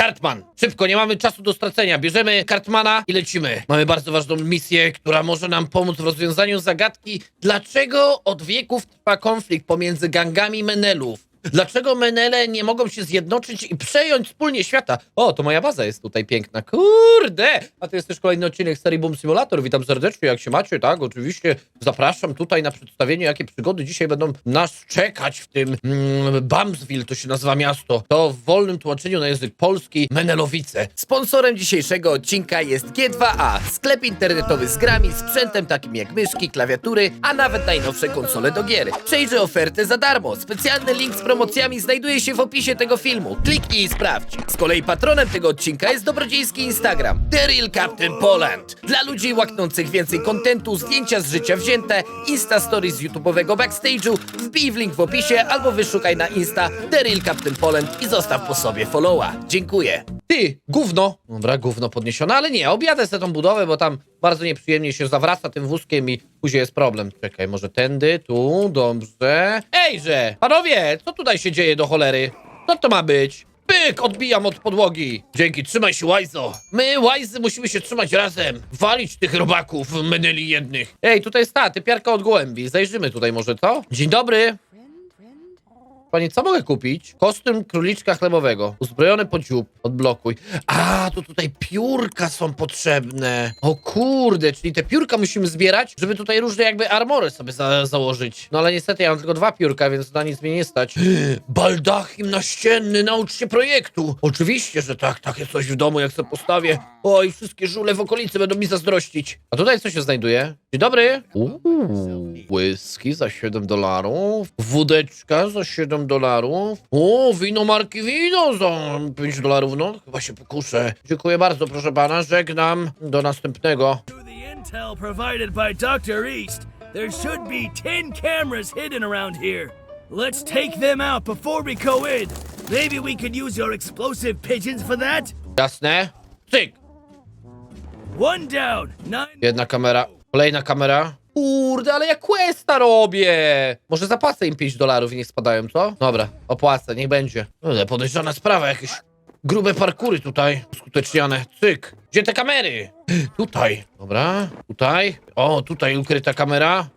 Kartman! Szybko, nie mamy czasu do stracenia. Bierzemy Kartmana i lecimy. Mamy bardzo ważną misję, która może nam pomóc w rozwiązaniu zagadki, dlaczego od wieków trwa konflikt pomiędzy gangami Menelów. Dlaczego Menele nie mogą się zjednoczyć i przejąć wspólnie świata? O, to moja baza jest tutaj piękna. Kurde! A to jest też kolejny odcinek serii Boom Simulator. Witam serdecznie, jak się macie, tak? Oczywiście zapraszam tutaj na przedstawienie, jakie przygody dzisiaj będą nas czekać w tym mm, Bamsville, to się nazywa miasto. To w wolnym tłumaczeniu na język polski Menelowice. Sponsorem dzisiejszego odcinka jest G2A, sklep internetowy z grami, sprzętem takim jak myszki, klawiatury, a nawet najnowsze konsole do gier. Przejrzyj ofertę za darmo. Specjalny link z promocjami znajduje się w opisie tego filmu. Kliknij i sprawdź. Z kolei patronem tego odcinka jest dobrodziejski Instagram The Real Captain Poland. Dla ludzi łaknących więcej kontentu, zdjęcia z życia wzięte, Insta Stories z YouTube'owego backstage'u, wbij w link w opisie albo wyszukaj na Insta The Real Captain Poland i zostaw po sobie followa. Dziękuję. Ty, gówno! Dobra, gówno podniesione, ale nie, objadę sobie tą budowę, bo tam bardzo nieprzyjemnie się zawraca tym wózkiem i później jest problem. Czekaj, może tędy, tu, dobrze. Ejże! Panowie, co tutaj się dzieje do cholery? Co to ma być? Pyk! Odbijam od podłogi. Dzięki, trzymaj się, Łajzo. My, Łajzy, musimy się trzymać razem. Walić tych robaków, meneli jednych. Ej, tutaj jest ta, typiarka od gołębi. Zajrzymy tutaj może, co? Dzień dobry. Panie, co mogę kupić? Kostium króliczka chlebowego. Uzbrojony po dziób. Odblokuj. A, to tutaj piórka są potrzebne. O kurde, czyli te piórka musimy zbierać, żeby tutaj różne jakby armory sobie za założyć. No ale niestety ja mam tylko dwa piórka, więc na nic mnie nie stać. Baldachim naścienny, naucz się projektu. Oczywiście, że tak. Takie coś w domu, jak sobie postawię. Oj, wszystkie żule w okolicy będą mi zazdrościć. A tutaj co się znajduje? Dzień dobry. Uuu, whisky za 7 dolarów. Wódeczka za 7 dolarów. O, wino marki wino za 5 dolarów. No, chyba się pokuszę. Dziękuję bardzo, proszę pana. Żegnam. Do następnego. Through the intel provided by Dr. East, there should be 10 cameras hidden around here. Let's take them out before we go in. Maybe we could use your explosive pigeons for that? Jasne? Cyk. One down, nine. Jedna kamera. Kolejna kamera. Kurde, ale ja questa robię! Może zapłacę im 5 dolarów i niech spadają, co? Dobra, opłacę, niech będzie. Ale podejrzana sprawa, jakieś grube parkury tutaj uskuteczniane. Cyk. Gdzie te kamery? Tutaj. Dobra, tutaj. O, tutaj ukryta kamera.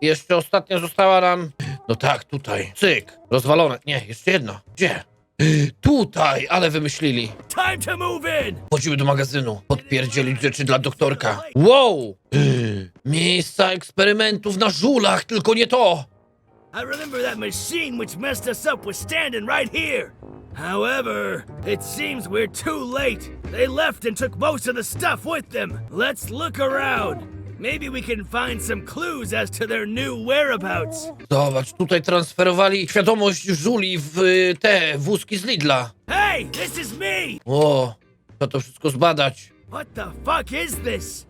Jeszcze ostatnia została nam... No tak, tutaj. Cyk. Rozwalone. Nie, jeszcze jedna. Gdzie? Tutaj, ale wymyślili. Time to move in. Chodzimy do magazynu. Podpierdzielić rzeczy dla doktorka. Wow! Miejsca eksperymentów na żulach, tylko nie to! I remember that machine which messed us up was standing right here. However, it seems we're too late. They left and took most of the stuff with them. Let's look around. Maybe we can find some clues as to their new whereabouts. Zobacz, tutaj transferowali świadomość żuli w y, te wózki z Lidla. Hey, this is me! O, trzeba to wszystko zbadać. What the fuck is this?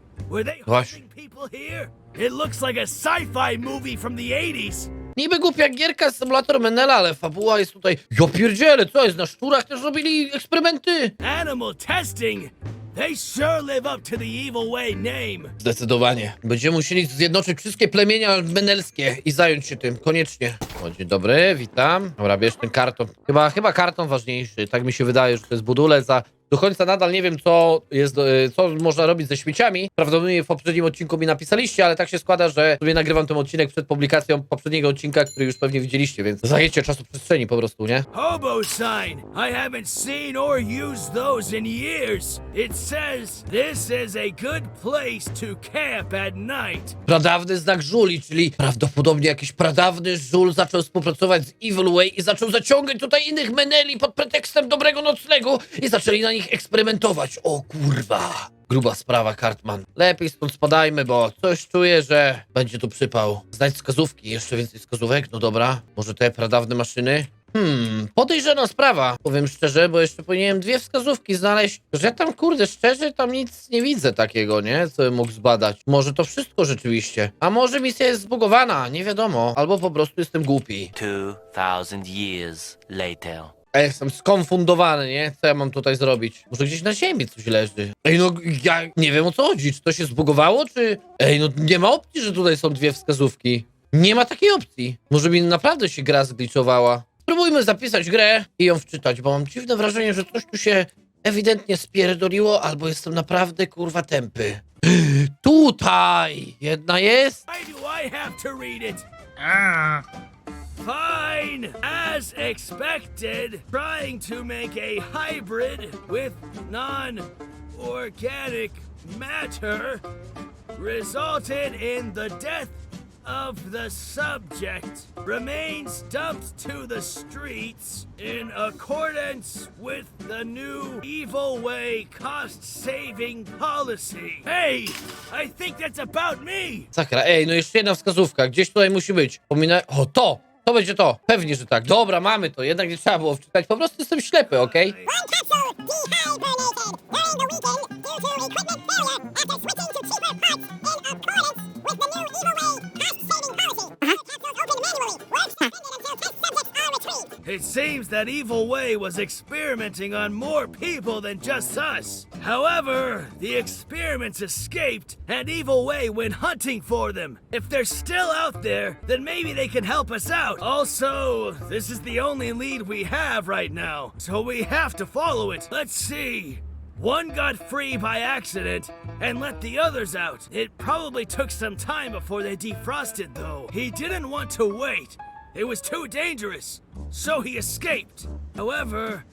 Here? It looks like a sci-fi movie from the 80s. Niby głupia gierka z symulator Menela, ale fabuła jest tutaj... Ja pierdzielę, co jest, na szczurach też robili eksperymenty? Animal testing. They sure live up to the evil way name. Zdecydowanie. Będziemy musieli zjednoczyć wszystkie plemienia menelskie i zająć się tym, koniecznie. O, dzień dobry, witam. Dobra, bierz ten karton. Chyba, chyba karton ważniejszy, tak mi się wydaje, że to jest budulec, a do końca nadal nie wiem, co jest, e, co można robić ze śmieciami. Prawdopodobnie w poprzednim odcinku mi napisaliście, ale tak się składa, że sobie nagrywam ten odcinek przed publikacją poprzedniego odcinka, który już pewnie widzieliście, więc zajęcie czasu przestrzeni po prostu, nie? Hobo sign. I haven't seen or used those in years. It says this is a good place to camp at night. Pradawny znak żuli, czyli prawdopodobnie jakiś pradawny żul zaczął współpracować z Evil Way i zaczął zaciągać tutaj innych meneli pod pretekstem dobrego noclegu i zaczęli na nich eksperymentować. O kurwa! Gruba sprawa, Cartman. Lepiej stąd spadajmy, bo coś czuję, że będzie tu przypał. Znajdź wskazówki, jeszcze więcej wskazówek, no dobra. Może te pradawne maszyny? Hmm, podejrzana sprawa, powiem szczerze, bo jeszcze powinienem dwie wskazówki znaleźć. Że ja tam, kurde, szczerze, tam nic nie widzę takiego, nie? Co bym mógł zbadać. Może to wszystko rzeczywiście. A może misja jest zbugowana, nie wiadomo. Albo po prostu jestem głupi. 2,000 years later. Ja jestem skonfundowany, nie? Co ja mam tutaj zrobić? Może gdzieś na ziemi coś leży. Ej, no ja nie wiem o co chodzi. Czy to się zbugowało, czy... Ej, no nie ma opcji, że tutaj są dwie wskazówki. Nie ma takiej opcji. Może mi naprawdę się gra zgliczowała. Spróbujmy zapisać grę i ją wczytać, bo mam dziwne wrażenie, że coś tu się ewidentnie spierdoliło, albo jestem naprawdę kurwa tępy. Tutaj! Jedna jest. Why do I have to read it? Fine! As expected, trying to make a hybrid with non organic matter resulted in the death of the subject. Remains dumped to the streets in accordance with the new Evil Way cost saving policy. Hey! I think that's about me! Sakra, ej, no jeszcze jedna wskazówka. Gdzieś tutaj musi być. Pomina... O, to! To będzie to. Pewnie, że tak. Dobra, mamy to. Jednak nie trzeba było wczytać. Po prostu jestem ślepy, okej? It seems that Evil Way was experimenting on more people than just us. However, the experiments escaped, and Evil Way went hunting for them. If they're still out there, then maybe they can help us out. Also, this is the only lead we have right now, so we have to follow it. Let's see. One got free by accident and let the others out. It probably took some time before they defrosted, though. He didn't want to wait. It was too dangerous, so he escaped. However,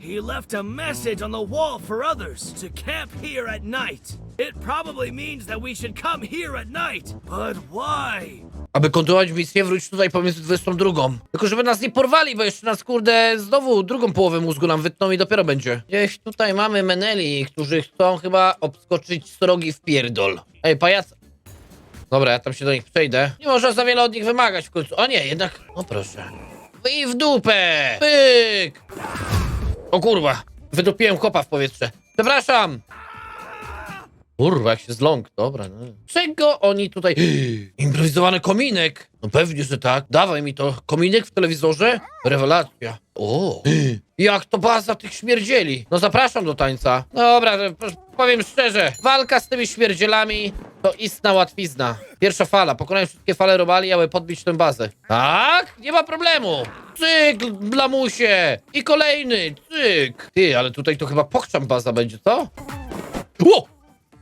he left a message on the wall for others to camp here at night. It probably means that we should come here at night. But why? Aby kontynuować misję, wróć tutaj pomiędzy 22. Tylko żeby nas nie porwali, bo jeszcze nas, kurde, znowu drugą połowę mózgu nam wytną i dopiero będzie. Gdzieś tutaj mamy Meneli, którzy chcą chyba obskoczyć srogi w pierdol. Ej, pajac... Dobra, ja tam się do nich przejdę. Nie można za wiele od nich wymagać w końcu. O nie, jednak... O proszę. I w dupę! Pyk! O kurwa! Wydupiłem kopa w powietrze. Przepraszam! Kurwa, jak się zląk, dobra. No. Czego oni tutaj... Improwizowany kominek! No pewnie, że tak. Dawaj mi to. Kominek w telewizorze? Rewelacja. O! Jak to baza tych śmierdzieli. No zapraszam do tańca. Dobra, powiem szczerze. Walka z tymi śmierdzielami to istna łatwizna. Pierwsza fala. Pokonałem wszystkie fale robali, aby podbić tę bazę. Tak? Nie ma problemu. Cyk, blamusie. I kolejny. Cyk. Ty, ale tutaj to chyba pokrzam baza będzie, co? Ło!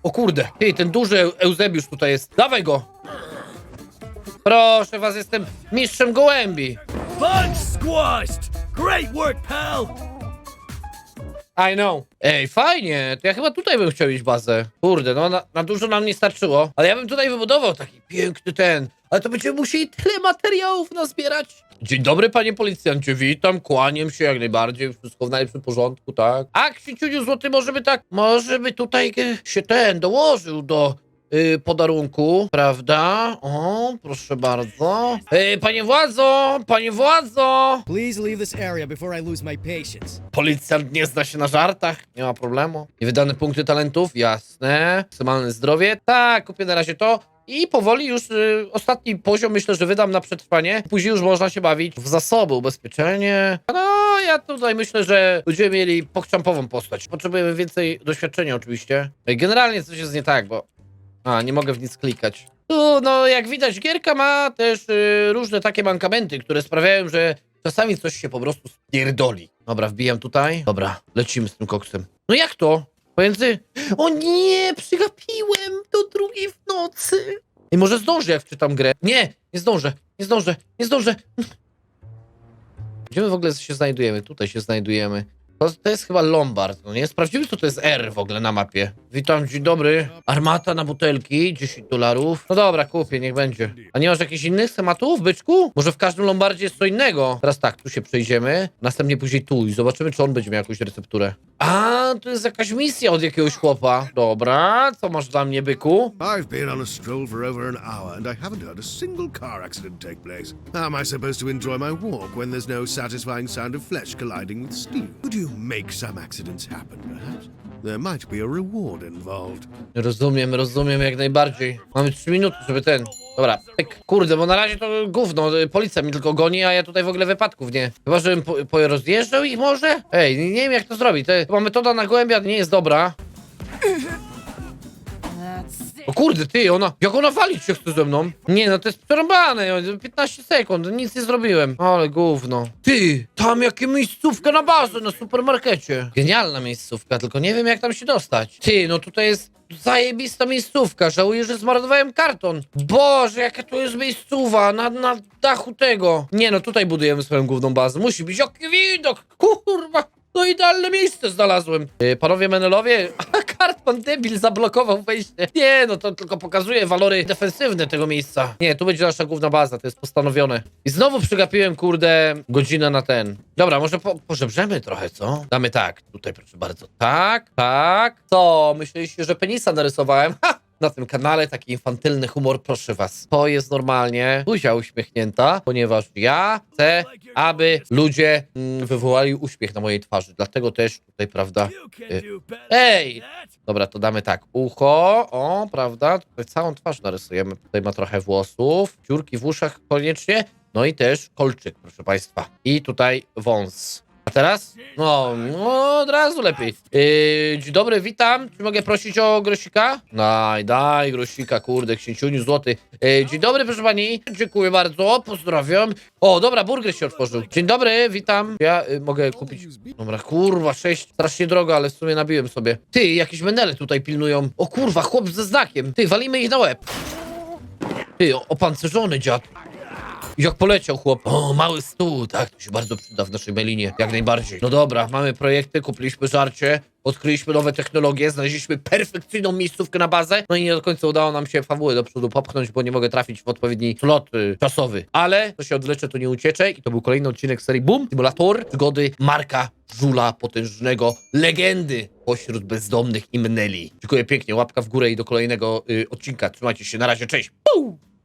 O kurde, ty, ten duży Eu- Eusebiusz tutaj jest. Dawaj go! Proszę was, jestem mistrzem gołębi. Bug squashed! Great work, pal! I know. Ej, fajnie, to ja chyba tutaj bym chciał iść bazę. Kurde, no na, na dużo nam nie starczyło, ale ja bym tutaj wybudował taki piękny ten. Ale to będziemy musieli tyle materiałów nazbierać. Dzień dobry, panie policjancie, witam, kłaniam się jak najbardziej, wszystko w najlepszym porządku, tak? A, Księciuniu Złoty, może by tak, może by tutaj e, się ten dołożył do y, podarunku, prawda? O, proszę bardzo. Ej, panie władzo, panie władzo! Please leave this area before I lose my patience. Policjant nie zna się na żartach, nie ma problemu. Niewydane punkty talentów, jasne. Maksymalne zdrowie, tak, kupię na razie to. I powoli już y, ostatni poziom myślę, że wydam na przetrwanie. Później już można się bawić w zasoby, ubezpieczenie. No, ja tutaj myślę, że będziemy mieli pokczampową postać. Potrzebujemy więcej doświadczenia oczywiście. Ej, Generalnie coś jest nie tak, bo... A, nie mogę w nic klikać. Tu, no, jak widać, gierka ma też y, różne takie mankamenty, które sprawiają, że czasami coś się po prostu spierdoli. Dobra, wbijam tutaj. Dobra, lecimy z tym koksem. No jak to? Pomiędzy... O nie, przygapiłem do drugiej w nocy. I może zdążę, jak wczytam grę. Nie, nie zdążę, nie zdążę, nie zdążę. Gdzie my w ogóle się znajdujemy? Tutaj się znajdujemy. To, to jest chyba Lombard, no nie? Sprawdzimy, co to jest R w ogóle na mapie. Witam, dzień dobry. Armata na butelki, 10 dolarów. No dobra, kupię, niech będzie. A nie masz jakichś innych tematów, byczku? Może w każdym Lombardzie jest co innego. Teraz tak, tu się przejdziemy, następnie później tu i zobaczymy, czy on będzie miał jakąś recepturę. A, to jest jakaś misja od jakiegoś chłopa. Dobra, co masz dla mnie, byku? I've been on a stroll for over an hour and I haven't heard a single car accident take place. How am I supposed to enjoy my walk when there's no satisfying sound of flesh colliding with steel? Could you make some accidents happen, perhaps? There might be a reward involved. Rozumiem, rozumiem jak najbardziej. Mamy 3 minuty, żeby ten. Dobra, pyk. Kurde, bo na razie to gówno, y, policja mi tylko goni, a ja tutaj w ogóle wypadków nie. Chyba, żebym po, po rozjeżdżał ich może? Ej, nie, nie wiem jak to zrobić. To, chyba metoda na gołębia nie jest dobra. O kurde, ty, ona, jak ona walić się chce ze mną? Nie, no to jest przerąbane, 15 sekund, nic nie zrobiłem. Ale gówno. Ty, tam jakie miejscówka na bazę, na supermarkecie. Genialna miejscówka, tylko nie wiem jak tam się dostać. Ty, no tutaj jest zajebista miejscówka, żałuję, że zmarnowałem karton. Boże, jaka to jest miejscowa, na, na dachu tego. Nie no, tutaj budujemy swoją główną bazę, musi być, jaki widok, kurwa. No idealne miejsce znalazłem. Yy, panowie Menelowie, a Kartman debil zablokował wejście. Nie, no to tylko pokazuje walory defensywne tego miejsca. Nie, tu będzie nasza główna baza, to jest postanowione. I znowu przygapiłem, kurde, godzinę na ten. Dobra, może po, pożebrzemy trochę, co? Damy tak, tutaj proszę bardzo. Tak, tak. Co, myśleliście, że penisa narysowałem? Ha! Na tym kanale taki infantylny humor, proszę was. To jest normalnie buzia uśmiechnięta, ponieważ ja chcę, aby ludzie mm, wywołali uśmiech na mojej twarzy. Dlatego też tutaj, prawda? Y, Ej! Dobra, to damy tak. Ucho, o, prawda? Tutaj całą twarz narysujemy. Tutaj ma trochę włosów, dziurki w uszach koniecznie. No i też kolczyk, proszę państwa. I tutaj wąs. A teraz? No, no od razu lepiej. Yy, dzień dobry, witam. Czy mogę prosić o grosika? Daj, daj, grosika, kurde, księciuniu złoty. Yy, dzień dobry, proszę pani. Dziękuję bardzo, pozdrawiam. O, dobra, burger się otworzył. Dzień dobry, witam. Ja y, mogę kupić... Dobra, kurwa, sześć, strasznie drogo, ale w sumie nabiłem sobie. Ty, jakieś menele tutaj pilnują. O kurwa, chłop ze znakiem. Ty, walimy ich na łeb. Ty, o- opancerzony dziad. Jak poleciał chłop. O, mały stół, tak, to się bardzo przyda w naszej melinie, jak najbardziej. No dobra, mamy projekty, kupiliśmy żarcie, odkryliśmy nowe technologie, znaleźliśmy perfekcyjną miejscówkę na bazę, no i nie do końca udało nam się fabułę do przodu popchnąć, bo nie mogę trafić w odpowiedni slot y, czasowy. Ale to się odleczę, to nie ucieczę i to był kolejny odcinek serii Boom, Simulator, przygody Marka Żula Potężnego, legendy pośród bezdomnych i mneli. Dziękuję pięknie, łapka w górę i do kolejnego y, odcinka. Trzymajcie się, na razie, cześć!